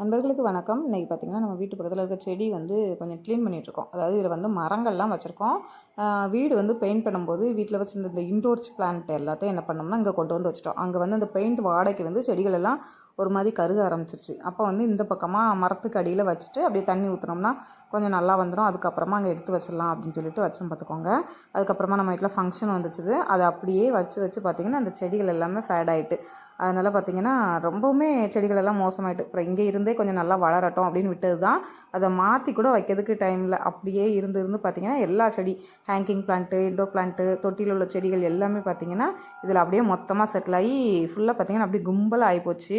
நண்பர்களுக்கு வணக்கம். இன்றைக்கி பார்த்திங்கன்னா நம்ம வீட்டு பக்கத்தில் இருக்க செடி வந்து கொஞ்சம் க்ளீன் பண்ணிகிட்ருக்கோம் அதாவது இதில் வந்து மரங்கள்லாம் வச்சுருக்கோம். வீடு வந்து பெயிண்ட் பண்ணும்போது வீட்டில் வச்சுருந்த இந்த இன்டோர்ஸ் பிளான்ட் எல்லாத்தையும் என்ன பண்ணோம்னா இங்கே கொண்டு வந்து வச்சுட்டோம். அங்கே வந்து அந்த பெயிண்ட் வாடகைக்கு வந்து செடிகள் எல்லாம் ஒரு மாதிரி கருக ஆரம்பிச்சிருச்சு. அப்போ வந்து இந்த பக்கமாக மரத்துக்கு அடியில் வச்சுட்டு அப்படியே தண்ணி ஊற்றுனோம்னா கொஞ்சம் நல்லா வந்துடும் அதுக்கப்புறமா அங்கே எடுத்து வச்சிடலாம் அப்படின்னு சொல்லிட்டு வச்சோம் பார்த்துக்கோங்க அதுக்கப்புறமா நம்ம வீட்டில் ஃபங்க்ஷன் வந்துச்சுது. அதை அப்படியே வச்சு வச்சு பார்த்திங்கன்னா அந்த செடிகள் எல்லாமே ஃபேட் ஆகிட்டு அதனால் பார்த்திங்கன்னா ரொம்பவுமே செடிகள் எல்லாம் மோசமாயிட்டு. அப்புறம் இங்கே இருந்தே கொஞ்சம் நல்லா வளரட்டும் அப்படின்னு விட்டது தான் அதை மாற்றி கூட வைக்கிறதுக்கு டைமில் அப்படியே இருந்து இருந்து பார்த்திங்கன்னா எல்லா செடி ஹேங்கிங் பிளான்ட்டு இண்டோர் பிளான்ட்டு தொட்டியில் உள்ள செடிகள் எல்லாமே பார்த்திங்கன்னா இதில் அப்படியே மொத்தமாக செட்டில் ஆகி ஃபுல்லாக பார்த்திங்கன்னா அப்படியே கும்பலாக ஆகிப்போச்சு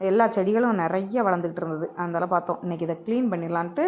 எல்லா செடிகளும் நிறைய வளர்ந்துக்கிட்டு இருந்தது. அதனால் பார்த்தோம் இன்றைக்கி இதை க்ளீன் பண்ணிடலான்ட்டு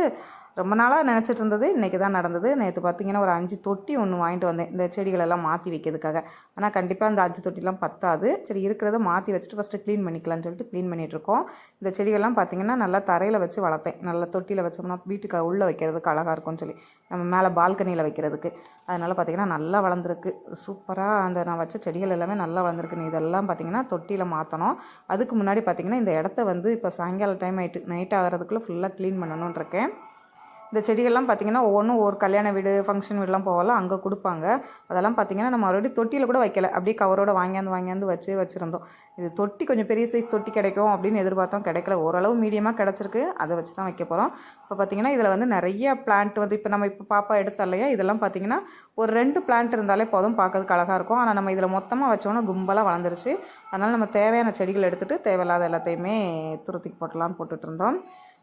ரொம்ப நாளாக நினச்சிட்டு இருந்தது. இன்றைக்கி தான் நடந்தது. நேற்று பார்த்திங்கன்னா ஒரு அஞ்சு தொட்டி ஒன்று வாங்கிட்டு வந்தேன். இந்த செடிகளெல்லாம் மாற்றி வைக்கிறதுக்காக. ஆனால் கண்டிப்பாக அந்த அஞ்சு தொட்டிலாம் பத்தாது. சரி இருக்கிறத மாற்றி வச்சுட்டு ஃபஸ்ட்டு க்ளீன் பண்ணிக்கலாம்னு சொல்லிட்டு க்ளீன் பண்ணிகிட்ருக்கோம் இந்த செடிகள்லாம் பார்த்திங்கன்னா நல்லா தரையில் வச்சு வளர்த்தேன். நல்லா தொட்டியில் வச்சோம்னா வீட்டுக்கு உள்ளே வைக்கிறதுக்கு அழகாக இருக்கும்னு சொல்லி. நம்ம மேலே பால்கனியில் வைக்கிறதுக்கு. அதனால் பார்த்திங்கன்னா நல்லா வளர்ந்துருக்கு. சூப்பராக அந்த நான் வச்ச செடிகள் எல்லாமே நல்லா வளர்ந்துருக்குன்னு இதெல்லாம் பார்த்திங்கன்னா தொட்டியில் மாற்றணும் அதுக்கு முன்னாடி பார்த்திங்கன்னா இந்த இடத்த வந்து இப்போ சாயங்காலம் டைம் ஆகிட்டு நைட் ஆகிறதுக்குள்ளே ஃபுல்லாக க்ளீன் பண்ணணுன்னு இருக்கேன். இந்த செடிகள்லாம் பார்த்திங்கன்னா ஒவ்வொன்றும் ஒரு கல்யாண வீடு ஃபங்க்ஷன் வீடுலாம் போகலாம் அங்கே கொடுப்பாங்க. அதெல்லாம் பார்த்திங்கன்னா நம்ம மறுபடியும் தொட்டியில் கூட வைக்கல. அப்படியே கவரோட வாங்கியாந்து வாங்கியாந்து வச்சு வச்சுருந்தோம். இது தொட்டி கொஞ்சம் பெரிய சைஸ் தொட்டி கிடைக்கும் அப்படின்னு எதிர்பார்த்தோம். கிடைக்கல. ஓரளவு மீடியமாக கிடச்சிருக்கு. அதை வச்சு தான் வைக்க போகிறோம் இப்போ பார்த்திங்கன்னா இதில் வந்து நிறைய பிளான்ட் வந்து இப்போ நம்ம இப்போ பாப்பா எடுத்த இல்லையா இதெல்லாம் பார்த்திங்கன்னா ஒரு ரெண்டு பிளான்ட் இருந்தாலே போதும் பார்க்கறதுக்கு அழகாக இருக்கும். ஆனால் நம்ம இதில் மொத்தமாக வச்சோன்னா கும்பலாக வளர்ந்துருச்சு. அதனால் நம்ம தேவையான செடிகள் எடுத்துகிட்டு தேவையில்லாத எல்லாத்தையுமே துருத்திக்கு போட்டலாம் போட்டுட்ருந்தோம் இருந்தோம்.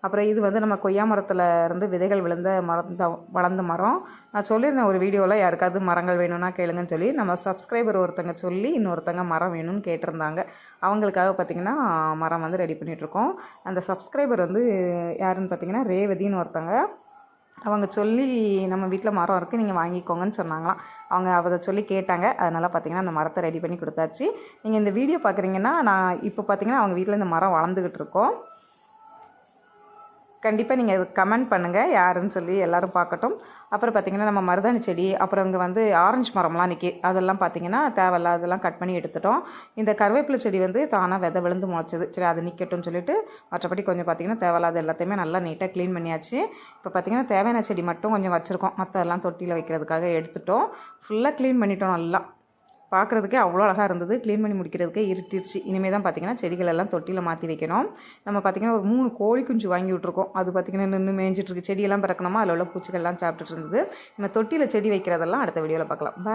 அப்புறம் இது வந்து நம்ம கொய்யா மரத்தில் இருந்து விதைகள் விழுந்த மரம் வளர்ந்த மரம். நான் சொல்லியிருந்தேன் ஒரு வீடியோவில் யாருக்காவது மரங்கள் வேணும்னா கேளுங்கன்னு சொல்லி. நம்ம சப்ஸ்கிரைபர் ஒருத்தங்க சொல்லி இன்னொருத்தங்க மரம் வேணும்னு கேட்டிருந்தாங்க. அவங்களுக்காக பார்த்திங்கன்னா மரம் வந்து ரெடி பண்ணிகிட்ருக்கோம் அந்த சப்ஸ்கிரைபர் வந்து யாருன்னு பார்த்திங்கன்னா ரேவதின்னு ஒருத்தங்க. அவங்க சொல்லி நம்ம வீட்டில் மரம் இருக்குது நீங்கள் வாங்கிக்கோங்கன்னு சொன்னாங்களாம். அவங்க அதை சொல்லி கேட்டாங்க. அதனால் பார்த்திங்கன்னா அந்த மரத்தை ரெடி பண்ணி கொடுத்தாச்சு. நீங்கள் இந்த வீடியோ பார்க்குறீங்கன்னா நான் இப்போ பார்த்திங்கன்னா அவங்க வீட்டில் இந்த மரம் வளர்ந்துக்கிட்டு இருக்கோம் கண்டிப்பாக நீங்கள் அது கமெண்ட் பண்ணுங்கள் யாருன்னு சொல்லி எல்லோரும் பார்க்கட்டும். அப்புறம் பார்த்திங்கன்னா நம்ம மருதாணி செடி அப்புறம் இங்கே வந்து ஆரஞ்சு மரம்லாம் நிற்கி அதெல்லாம் பார்த்திங்கன்னா தேவையில்லாதெல்லாம் கட் பண்ணி எடுத்துட்டோம். இந்த கருவேப்பிலை செடி வந்து தானாக விதை விழுந்து முளைச்சது. சரி அது நிற்கட்டும்னு சொல்லிட்டு மற்றபடி கொஞ்சம் பார்த்திங்கன்னா தேவையில்லாத எல்லாத்தையுமே நல்லா நீட்டாக க்ளீன் பண்ணியாச்சு. இப்போ பார்த்திங்கன்னா தேவையான செடி மட்டும் கொஞ்சம் வச்சுருக்கோம். மற்ற எல்லாம் தொட்டியில் வைக்கிறதுக்காக எடுத்துட்டோம். ஃபுல்லாக க்ளீன் பண்ணிட்டோம் நல்லா. பார்க்குறதுக்கே அவ்வளோ அழகாக இருந்தது. க்ளீன் பண்ணி முடிக்கிறதுக்கே இருட்டிடுச்சு இனிமேல் தான் பார்த்திங்கன்னா செடிகள் எல்லாம் தொட்டியில் மாற்றி வைக்கணும். நம்ம பார்த்திங்கன்னா ஒரு மூணு கோழி குஞ்சு வாங்கி விட்ருக்கோம் அது பார்த்திங்கன்னா நின்று மேய்ஞ்சிட்ருக்கு செடியெல்லாம் பிறக்கணுமா? அதில் உள்ள பூச்சிகள்லாம் சாப்பிட்டுட்டு இருந்தது. நம்ம தொட்டியில் செடி வைக்கிறதெல்லாம் அடுத்த வீடியோவில் பார்க்கலாம் பாய்